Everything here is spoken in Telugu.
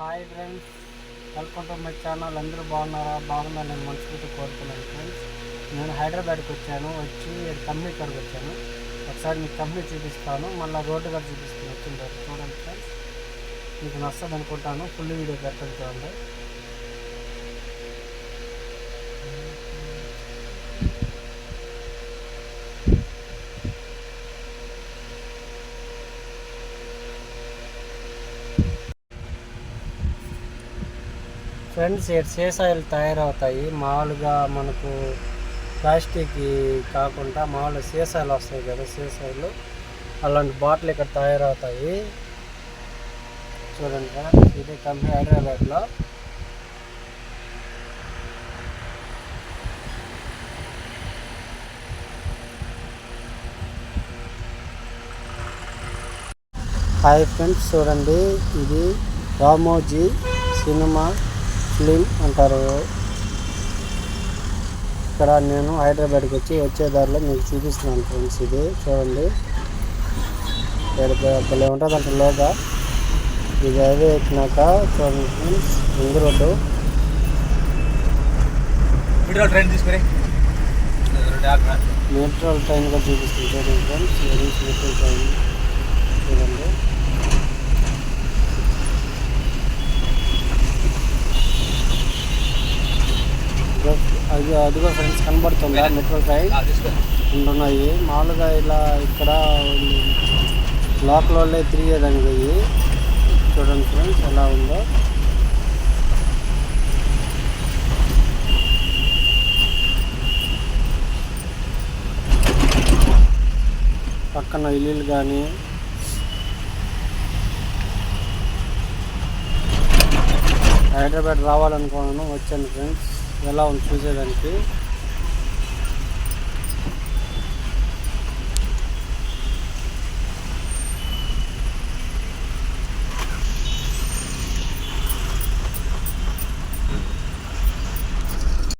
Hi friends welcome to my channel. అందరూ బాగున్నారా? బాగున్నా నేను మనస్ఫూర్తి కోరుకున్నాను ఫ్రెండ్స్. నేను హైదరాబాద్కి వచ్చాను వచ్చి కంపెనీ కాడికి వచ్చాను. ఒకసారి మీకు కంపెనీ చూపిస్తాను మళ్ళీ రోడ్డు కూడా చూపిస్తాను. వచ్చిన తర్వాత చూడండి ఫ్రెండ్స్. మీకు నచ్చదు అనుకుంటాను. ఫుల్ వీడియో పెట్టండి చూడండి. ఫ్రెండ్స్ సీసాయిలు తయారవుతాయి. మామూలుగా మనకు ప్లాస్టిక్ కాకుండా మామూలు సీసాలు వస్తాయి కదా సీసాలు. అలాంటి బాటిల్ ఇక్కడ తయారవుతాయి. చూడండి ఫ్రెండ్స్ ఇది కంపెనీ హైదరాబాద్లో. హాయ్ ఫ్రెండ్స్ చూడండి ఇది రామోజీ సినిమా. ఫిలిం అంటారు. ఇక్కడ నేను హైదరాబాద్కి వచ్చి వచ్చే దారిలో మీకు చూపిస్తున్నాను ఫ్రెండ్స్ ఇది. చూడండి. భలే ఉంటుంది అంటే లోగా. ఇది హైవే ఎక్కినాక చూడండి friends ring road. Video train కూడా చూపిస్తుంది చూడండి ఫ్రెండ్స్. మెట్రో ట్రైన్ చూడండి. అదిగో ఫ్రెండ్స్ కనబడుతుందా? Metro train? ఉంటున్నాయి మామూలుగా ఇలా ఇక్కడ లోకల్ వాళ్ళే తిరిగేదానికి చూడండి ఫ్రెండ్స్ ఎలా ఉందో. పక్కన ఇల్లులు కానీ హైదరాబాద్ రావాలనుకున్నాను వచ్చాను ఫ్రెండ్స్. ఎలా ఉంది చూసేదానికి?